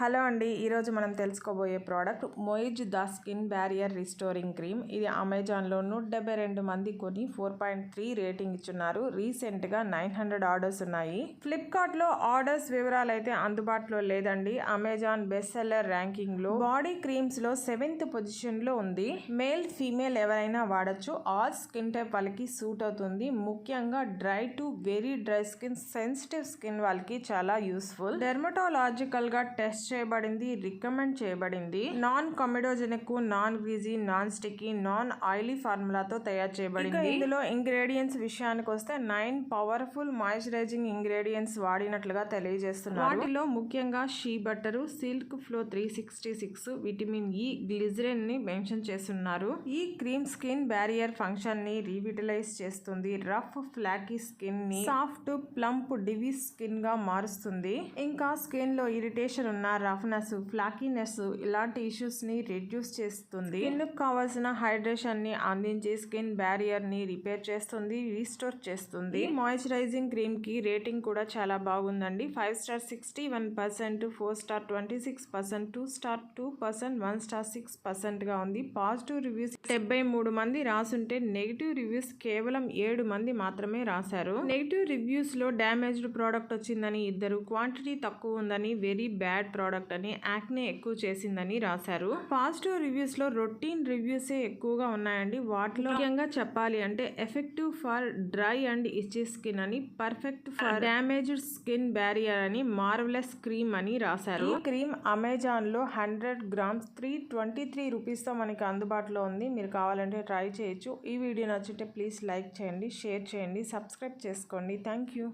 Hello అండి ఈరోజు మనం తెలుసుకోబోయే product Moiz the skin barrier restoring cream. ఇది అమెజాన్లో నూట డెబ్బై రెండు మంది కొని ఫోర్ పాయింట్ త్రీ రేటింగ్ ఇచ్చున్నారు. రీసెంట్గా నైన్ హండ్రెడ్ ఆర్డర్స్ ఉన్నాయి. ఫ్లిప్కార్ట్లో ఆర్డర్స్ వివరాలు అయితే అందుబాటులో లేదండి. అమెజాన్ బెస్ట్ సెల్లర్ ర్యాంకింగ్లో బాడీ క్రీమ్స్లో సెవెంత్ పొజిషన్లో ఉంది. మేల్ ఫీమేల్ ఎవరైనా వాడచ్చు. ఆల్ స్కిన్ టైప్ వాళ్ళకి సూట్ అవుతుంది. ముఖ్యంగా dry to very dry skin sensitive skin వాళ్ళకి చాలా యూస్ఫుల్. డెర్మటాలజికల్గా టెస్ట్ చేయబడింది రికమెండ్ చేయబడింది. Non comedogenic non greasy non sticky non oily ఫార్ములాతో తయారు చేయబడింది. ఇందులో ఇంగ్రీడియంట్స్ విషయానికి వస్తే నైన్ పవర్ఫుల్ మాయిశ్చరైజింగ్ ఇంగ్రీడియంట్స్ వాడినట్లుగా తెలియజేస్తున్నారు. వాటిలో ముఖ్యంగా shea butter silk flow three sixty six vitamin ఈ గ్లిజరిన్ని మెన్షన్ చేస్తున్నారు. ఈ క్రీమ్ స్కిన్ బ్యారియర్ ఫంక్షన్ని రీవిటలైజ్ చేస్తుంది. రఫ్ ఫ్లాకీ స్కిన్ని సాఫ్ట్ ప్లంప్ డివి స్కిన్గా మారుస్తుంది. ఇంకా స్కిన్లో ఇరిటేషన్ ఉన్న రఫ్నెస్ ఫ్లాకీనెస్ ఇలాంటి ఇష్యూస్ని రిడ్యూస్ చేస్తుంది. స్కిన్ కావాల్సిన హైడ్రేషన్ని అందించి స్కిన్ బ్యారియర్ని రిపేర్ చేస్తుంది రీస్టోర్ చేస్తుంది. మాయిశ్చరైజింగ్ క్రీమ్కి రేటింగ్ కూడా చాలా బాగుందండి. Five star sixty one percent four star twenty six percent two star two percent one star six పర్సెంట్గా ఉంది. పాజిటివ్ రివ్యూస్ డెబ్బై మూడు మంది రాసుంటే నెగిటివ్ రివ్యూస్ కేవలం ఏడు మంది మాత్రమే రాశారు. నెగిటివ్ రివ్యూస్లో డ్యామేజ్డ్ ప్రోడక్ట్ వచ్చిందని ఇద్దరు క్వాంటిటీ తక్కువ ఉందని వెరీ బ్యాడ్ ప్రోడక్ట్. ప్రోడక్ట్ అని యాక్నే ఎక్కువ చేసిందని రాశారు. పాజిటివ్ రివ్యూస్లో రొటీన్ రివ్యూసే ఎక్కువగా ఉన్నాయండి. వాటిలో ముఖ్యంగా చెప్పాలి అంటే effective for dry and itchy skin అని perfect for damaged skin barrier అని మార్వలెస్ క్రీమ్ అని రాశారు. ఈ క్రీమ్ అమెజాన్లో hundred grams three twenty three రూపీస్తో మనకి అందుబాటులో ఉంది. మీరు కావాలంటే ట్రై చేయొచ్చు. ఈ వీడియో నచ్చితే ప్లీజ్ లైక్ చేయండి షేర్ చేయండి సబ్స్క్రైబ్ చేసుకోండి. Thank you.